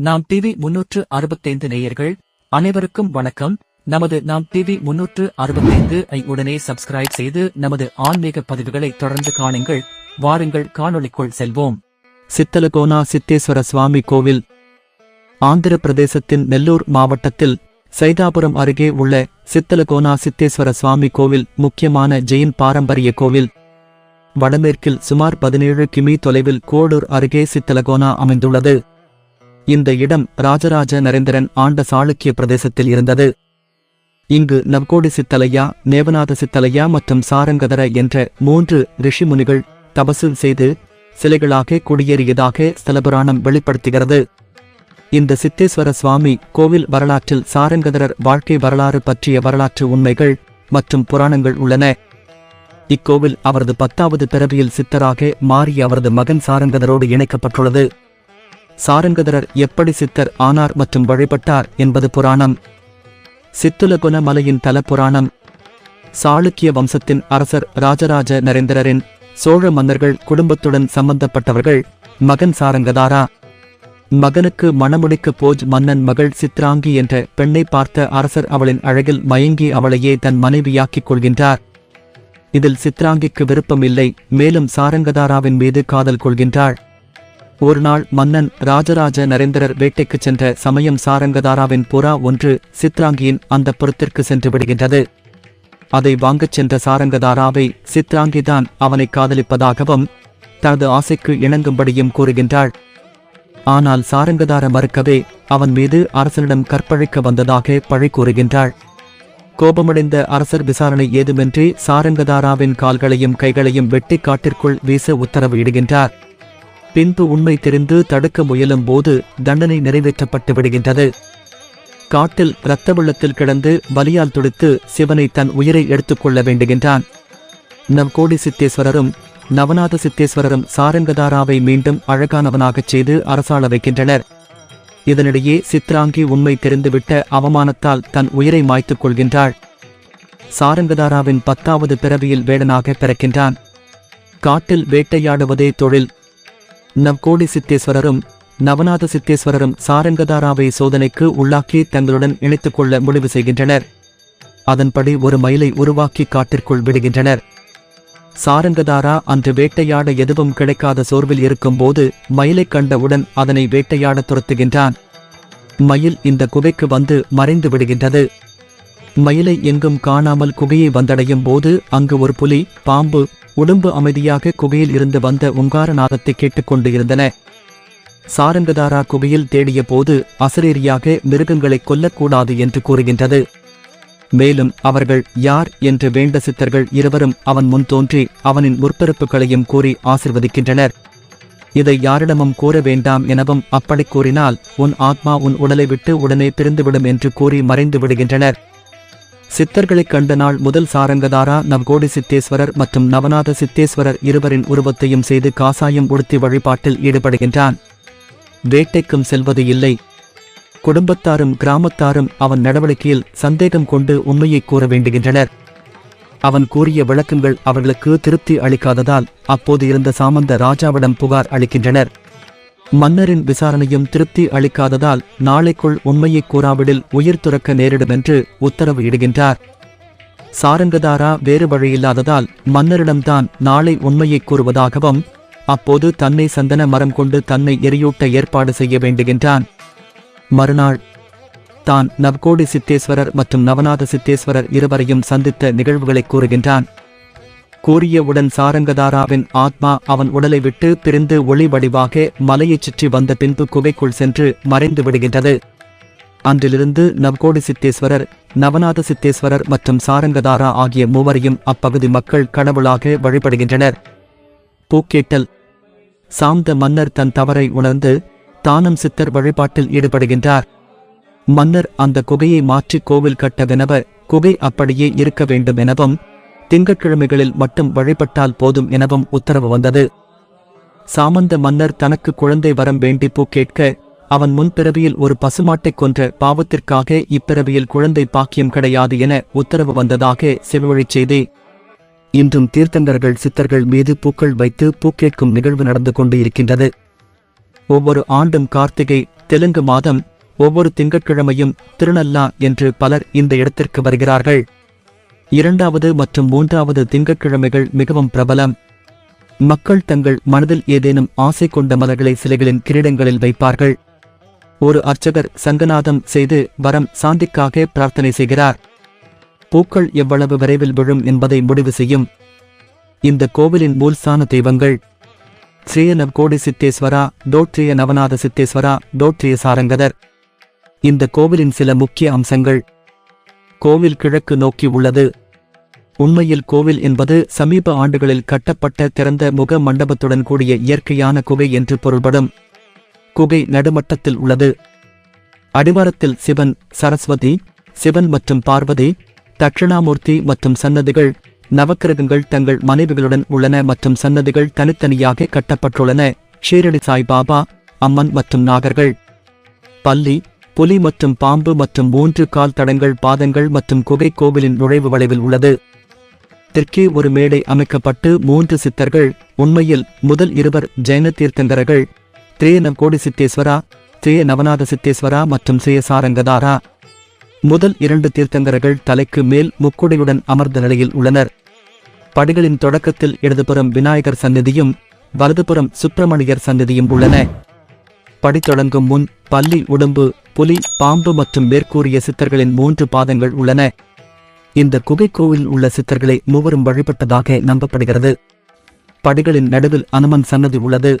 நாம் டிவி முன்னூற்று அறுபத்தைந்து நேயர்கள். அனைவருக்கும் வணக்கம். நமது நாம் டிவி முன்னூற்று அறுபத்தைந்து ஐ உடனே சப்ஸ்கிரைப் செய்து நமது ஆன்மீக பதிவுகளை தொடர்ந்து காணுங்கள். வாருங்கள் காணொளிக்குள் செல்வோம். சித்தலகோனா சித்தேஸ்வர சுவாமி கோவில். ஆந்திர பிரதேசத்தின் நெல்லூர் மாவட்டத்தில் சைதாபுரம் அருகே உள்ள சித்தலகோனா சித்தேஸ்வர சுவாமி கோவில் முக்கியமான ஜெயின் பாரம்பரிய கோவில். வடமேற்கில் சுமார் பதினேழு கிமி தொலைவில் கோடூர் அருகே சித்தலகோனா அமைந்துள்ளது. இந்த இடம் ராஜராஜ நரேந்திரன் ஆண்ட சாளுக்கிய பிரதேசத்தில் இருந்தது. இங்கு நவ்கோடி சித்தலையா நேவநாத சித்தலையா மற்றும் சாரங்கதர என்ற மூன்று ரிஷிமுனிகள் தபசு செய்து சிலைகளாக குடியேறியதாக ஸ்தலபுராணம் வெளிப்படுத்துகிறது. இந்த சித்தேஸ்வர சுவாமி கோவில் வரலாற்றில் சாரங்கதரர் வாழ்க்கை வரலாறு பற்றிய வரலாற்று உண்மைகள் மற்றும் புராணங்கள் உள்ளன. இக்கோவில் அவரது பத்தாவது பிறவியில் சித்தராக மாறிய அவரது மகன் சாரங்கதரோடு இணைக்கப்பட்டுள்ளது. சாரங்கதரர் எப்படி சித்தர் ஆனார் மற்றும் வழிபட்டார் என்பது புராணம். சித்துலகுல மலையின் தல புராணம் சாளுக்கிய வம்சத்தின் அரசர் ராஜராஜ நரேந்திரரின் சோழ மன்னர்கள் குடும்பத்துடன் சம்பந்தப்பட்டவர்கள் மகன் சாரங்கதாரா. மகனுக்கு மணமுடிக்க போஜ் மன்னன் மகள் சித்ராங்கி என்ற பெண்ணை பார்த்த அரசர் அவளின் அழகில் மயங்கி அவளையே தன் மனைவியாக்கிக் கொள்கின்றார். இதில் சித்ராங்கிக்கு விருப்பமில்லை மேலும் சாரங்கதாராவின் மீது காதல் கொள்கின்றாள். ஒருநாள் மன்னன் ராஜராஜ நரேந்திரர் வேட்டைக்குச் சென்ற சமயம் சாரங்கதாராவின் புறா ஒன்று சித்ராங்கியின் அந்த புறத்திற்கு சென்று விடுகின்றது. அதை வாங்கச் சென்ற சாரங்கதாராவை சித்ராங்கிதான் அவனை காதலிப்பதாகவும் தனது ஆசைக்கு இணங்கும்படியும் கூறுகின்றாள். ஆனால் சாரங்கதார மறுக்கவே அவன் மீது அரசனிடம் கற்பழிக்க வந்ததாக பழி கூறுகின்றாள். கோபமடைந்த அரசர் விசாரணை ஏதுமின்றி சாரங்கதாராவின் கால்களையும் கைகளையும் வெட்டி காட்டிற்குள் வீச உத்தரவு இடுகின்றார் பின்பு உண்மை தெரிந்து தடுக்க முயலும் போது தண்டனை நிறைவேற்றப்பட்டு விடுகின்றது. காட்டில் இரத்த வெள்ளத்தில் கிடந்து பலியால் துடித்து சிவனை தன் உயிரை எடுத்துக்கொள்ள வேண்டுகின்றான். நவ்கோடி சித்தேஸ்வரரும் நவநாத சித்தேஸ்வரரும் சாரங்கதாராவை மீண்டும் அழகானவனாகச் செய்து அரசாள வைக்கின்றனர். இதனிடையே சித்ராங்கி உண்மை தெரிந்துவிட்ட அவமானத்தால் தன் உயிரை மாய்த்துக் கொள்கின்றாள். சாரங்கதாராவின் பத்தாவது பிறவியில் வேடனாக பிறக்கின்றான். காட்டில் வேட்டையாடுவதே தொழில் நவ்கோடி சித்தேஸ்வரரும் நவநாத சித்தேஸ்வரரும் சாரங்கதாராவை சோதனைக்கு உள்ளாக்கி தங்களுடன் இணைத்துக் கொள்ள முடிவு செய்கின்றனர். அதன்படி ஒரு மயிலை உருவாக்கி காட்டிற்குள் விடுகின்றனர். சாரங்கதாரா அன்று வேட்டையாட எதுவும் கிடைக்காத சோர்வில் இருக்கும்போது மயிலைக் கண்டவுடன் அதனை வேட்டையாட துரத்துகின்றான். மயில் இந்த குகைக்கு வந்து மறைந்து விடுகின்றது. மயிலை எங்கும் காணாமல் குகையை வந்தடையும் போது அங்கு ஒரு புலி பாம்பு உடம்பு அமைதியாக குகையில் இருந்து வந்த உங்கார நாதத்தை கேட்டுக்கொண்டு இருந்தன சாரங்கதாரா குகையில் தேடிய போது அசரீரியாக மிருகங்களை கொல்லக்கூடாது என்று கூறுகின்றது. மேலும் அவர்கள் யார் என்று வேண்ட சித்தர்கள் இருவரும் அவன் முன் தோன்றி அவனின் முற்பிறப்புகளையும் கூறி ஆசிர்வதிக்கின்றனர். இதை யாரிடமும் கூற வேண்டாம் எனவும் அப்படி கூறினால் உன் ஆத்மா உன் உடலை விட்டு உடனே பிரிந்துவிடும் என்று கூறி மறைந்து விடுகின்றனர் சித்தர்களைக் கண்ட நாள் முதல் சாரங்கதாரா நவ்கோடி சித்தேஸ்வரர் மற்றும் நவநாத சித்தேஸ்வரர் இருவரின் உருவத்தையும் செய்து காசாயம் உடுத்தி வழிபாட்டில் ஈடுபடுகின்றான். வேட்டைக்கும் செல்வது இல்லை. குடும்பத்தாரும் கிராமத்தாரும் அவன் நடவடிக்கையில் சந்தேகம் கொண்டு உண்மையை கூற வேண்டுகின்றனர். அவன் கூறிய விளக்கங்கள் அவர்களுக்கு திருப்தி அளிக்காததால் அப்போது இருந்த சாமந்த ராஜாவிடம் புகார் அளிக்கின்றனர். மன்னரின் விசாரணையும் திருப்தி அளிக்காததால் நாளைக்குள் உண்மையை கூறாவிடில் உயிர் துறக்க நேரிடுமென்று உத்தரவு இடுகின்றார். சாரங்கதாரா வேறு வழியில்லாததால் மன்னரிடம்தான் நாளை உண்மையை கூறுவதாகவும் அப்போது தன்னை சந்தன மரம் கொண்டு தன்னை எரியூட்ட ஏற்பாடு செய்ய வேண்டுகின்றான். மறுநாள் தான் நவ்கோடி சித்தேஸ்வரர் மற்றும் நவநாத சித்தேஸ்வரர் இருவரையும் சந்தித்த நிகழ்வுகளை கூறுகின்றான். கூறியவுடன் சாரங்கதாராவின் ஆத்மா அவன் உடலை விட்டு பிரிந்து ஒளி வடிவாக மலையைச் சுற்றி வந்த பின்பு குகைக்குள் சென்று மறைந்து விடுகின்றது. அன்றிலிருந்து நவ்கோடி சித்தேஸ்வரர் நவநாத சித்தேஸ்வரர் மற்றும் சாரங்கதாரா ஆகிய மூவரையும் அப்பகுதி மக்கள் கடவுளாக வழிபடுகின்றனர். பூக்கேட்டல். சாந்த மன்னர் தன் தவறை உணர்ந்து தானம் சித்தர் வழிபாட்டில் ஈடுபடுகின்றார். மன்னர் அந்த குகையை மாற்றி கோவில் கட்ட வினவ குகை அப்படியே இருக்க வேண்டும் எனவும் திங்கட்கிழமைகளில் மட்டும் வழிபட்டால் போதும் எனவும் உத்தரவு வந்தது. சாமந்த மன்னர் தனக்கு குழந்தை வரம் வேண்டி கேட்க அவன் முன்பிறவியில் ஒரு பசுமாட்டைக் கொன்ற பாவத்திற்காக இப்பிறவியில் குழந்தை பாக்கியம் கிடையாது என உத்தரவு வந்ததாக செவிவழிச் செய்தி. இன்றும் தீர்த்தங்கர்கள் சித்தர்கள் மீது பூக்கள் வைத்து பூ கேட்கும் நிகழ்வு நடந்து கொண்டு இருக்கின்றது ஒவ்வொரு ஆண்டும் கார்த்திகை தெலுங்கு மாதம் ஒவ்வொரு திங்கட்கிழமையும் திருநல்லா என்று பலர் இந்த இடத்திற்கு வருகிறார்கள். இரண்டாவது மற்றும் மூன்றாவது திங்கட்கிழமைகள் மிகவும் பிரபலம். மக்கள் தங்கள் மனதில் ஏதேனும் ஆசை கொண்ட மலர்களை சிலைகளின் கிரீடங்களில் வைப்பார்கள். ஒரு அர்ச்சகர் சங்கநாதம் செய்து வரம் சாந்திக்காக பிரார்த்தனை செய்கிறார். பூக்கள் எவ்வளவு விரைவில் விழும் என்பதை முடிவு செய்யும். இந்த கோவிலின் மூல்சான தெய்வங்கள். ஸ்ரீய நவ்கோடி சித்தேஸ்வரா தோற்றிய நவநாத சித்தேஸ்வரா தோற்றிய சாரங்கதர். இந்த கோவிலின் சில முக்கிய அம்சங்கள். கோவில் கிழக்கு நோக்கி உள்ளது. உண்மையில் கோவில் என்பது சமீப ஆண்டுகளில் கட்டப்பட்ட திறந்த முக மண்டபத்துடன் கூடிய இயற்கையான குகை என்று பொருள்படும். குகை நடுமட்டத்தில் உள்ளது. அடிவாரத்தில் சிவன் சரஸ்வதி சிவன் மற்றும் பார்வதி தட்சிணாமூர்த்தி மற்றும் சன்னதிகள் நவக்கிரகங்கள் தங்கள் மனைவிகளுடன் உள்ளன மற்றும் சன்னதிகள் தனித்தனியாக கட்டப்பட்டுள்ளன. ஷீரடி சாய்பாபா அம்மன் மற்றும் நாகர்கள். பள்ளி புலி மற்றும் பாம்பு மற்றும் மூன்று கால் தடங்கள் பாதங்கள் மற்றும் குகை கோவிலின் நுழைவு வளைவில் உள்ளது. தெற்கே ஒரு மேடை அமைக்கப்பட்டு மூன்று சித்தர்கள் உண்மையில் முதல் இருவர் ஜெயன தீர்த்தங்கரர்கள் திரேன கோடி சித்தேஸ்வரா திரே நவநாத சித்தேஸ்வரா மற்றும் சுயசாரங்கதாரா. முதல் இரண்டு தீர்த்தங்கரர்கள் தலைக்கு மேல் முக்குடையுடன் அமர்ந்த நிலையில் உள்ளனர். படிகளின் தொடக்கத்தில் இடதுபுறம் விநாயகர் சந்நிதியும் வலதுபுறம் சுப்பிரமணியர் சந்நிதியும் உள்ளன. படி தொடங்கும் முன் பள்ளி உடம்பு புலி பாம்பு மற்றும் மேற்கூறிய சித்தர்களின் மூன்று பாதங்கள் உள்ளன. இந்த குகைக்கோவில் உள்ள சித்தர்களை மூவரும் வழிபட்டதாக நம்பப்படுகிறது. படிகளின் நடுவில் அனுமன் சன்னதி உள்ளது.